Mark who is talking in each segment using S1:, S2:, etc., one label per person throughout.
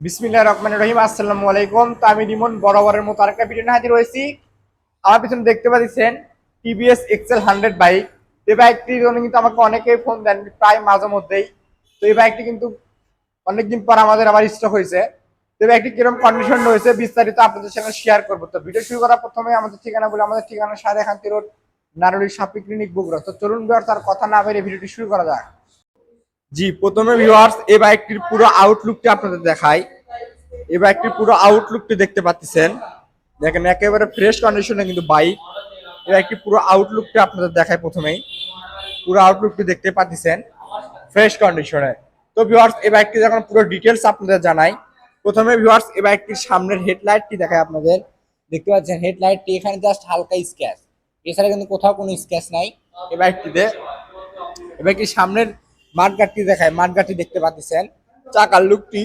S1: বিসমিল্লাহ রহমান রহিম, আসসালামু আলাইকুম। তো আমি রিমন বরাবরের মতো আরেকটা ভিডিও হাজির হয়েছি। আমার পিছনে দেখতে পাচ্ছেন টিভিএস এক্সেল হান্ড্রেড বাইক এই বাইকটির জন্য কিন্তু আমাকে অনেকেই ফোন দেন, প্রায় মাঝে মধ্যেই। তো এই বাইকটি কিন্তু অনেকদিন পর আমাদের আবার স্টক হয়েছে। তো এই বাইকটি কীরকম কন্ডিশন রয়েছে বিস্তারিত আপনাদের সঙ্গে শেয়ার করব। তো ভিডিও শুরু করার প্রথমে আমাদের ঠিকানা বলে, আমাদের ঠিকানা সাড়ে খান্তি রোড, নারুলি সাপি ক্লিনিক বগুড়া। তো চলুন তার কথা না বেরিয়ে ভিডিওটি শুরু করা যাক। জি, প্রথমে ভিউয়ার্স এই বাইকটির পুরো আউটলুকটি আপনাদের দেখাই। এই বাইকটির পুরো আউটলুকটি দেখতে পাচ্ছেন। দেখেন, একেবারে ফ্রেশ কন্ডিশনে কিন্তু বাইক এই বাইকটির পুরো আউটলুকটি আপনাদের দেখাই প্রথমেই। পুরো আউটলুকটি দেখতে পাচ্ছেন ফ্রেশ কন্ডিশনে তো ভিউয়ার্স এই বাইকটি যখন পুরো ডিটেলস আপনাদের জানাই। প্রথমে ভিউয়ার্স এই বাইকটির সামনের হেডলাইটটি দেখায় আপনাদের। দেখতে পাচ্ছেন হেডলাইটটি এখানে জাস্ট হালকা স্ক্যাচ এছাড়া কিন্তু কোথাও কোনো স্ক্যাচ নাই এই বাইকটিতে এই বাইকটির সামনের মাঠগাটটি দেখায়, মাঠগাটটি দেখতে পাচ্ছেন। চাকার লুকটি,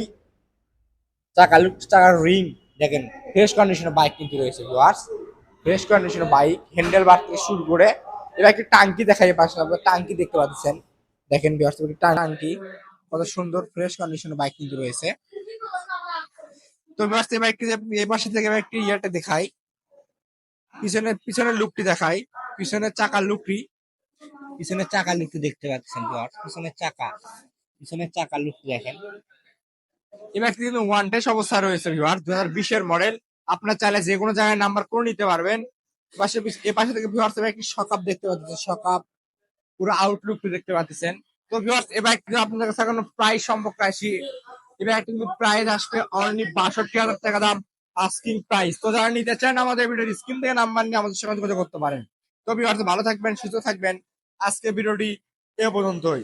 S1: চাকার লুক চাকার রিং, দেখেন ফ্রেশ কন্ডিশনে বাইক কিন্তু রয়েছে ভিউয়ার্স ফ্রেশ কন্ডিশনে বাইক হ্যান্ডেল বার থেকে শুরু করে, এবার একটি টাঙ্কি দেখাই পাশে আপনার টাঙ্কি দেখতে পাচ্ছেন। দেখেন ভিউয়ার্স টাঙ্কি, কত সুন্দর ফ্রেশ কন্ডিশনে বাইক কিন্তু রয়েছে। তো ভিউয়ার্স এই বাইকটি এই পাশে থেকে একটি ইয়েটা দেখাই। পিছনের পিছনের লুকটি দেখাই, পিছনের চাকার লুকটি পিছনের চাকার লুকটি দেখতে পাচ্ছেন পিছনের চাকা, পিছনের চাকার লুকটি দেখেন। এবার কিন্তু ওয়ান টেস্ট অবস্থা রয়েছে ভিউয়ার দু হাজার বিশের মডেল আপনার চাইলে যে কোনো জায়গায় নাম্বার করে নিতে পারবেন। পাশে এ পাশে থেকে ভিউয়ার্স একটি সকাপ দেখতে পাচ্ছেন সকাপ পুরো আউটলুকটি দেখতে পাচ্ছেন। তো ভিউয়ার্স এবার কিন্তু আপনাদের কাছে এখন প্রাইস সম্পর্কে আসি। এবার কিন্তু প্রাইস আসবে অনলি বাষট্টি হাজার টাকা দাম আস্কিং প্রাইস তো যারা নিতে চান আমাদের ভিডিওর স্ক্রিন থেকে নাম্বার নিয়ে আমাদের সঙ্গে যোগাযোগ করতে পারেন। তো ভিউয়ার্স ভালো থাকবেন, সুস্থ থাকবেন। আজকে ভিডিওটি এ পর্যন্তই।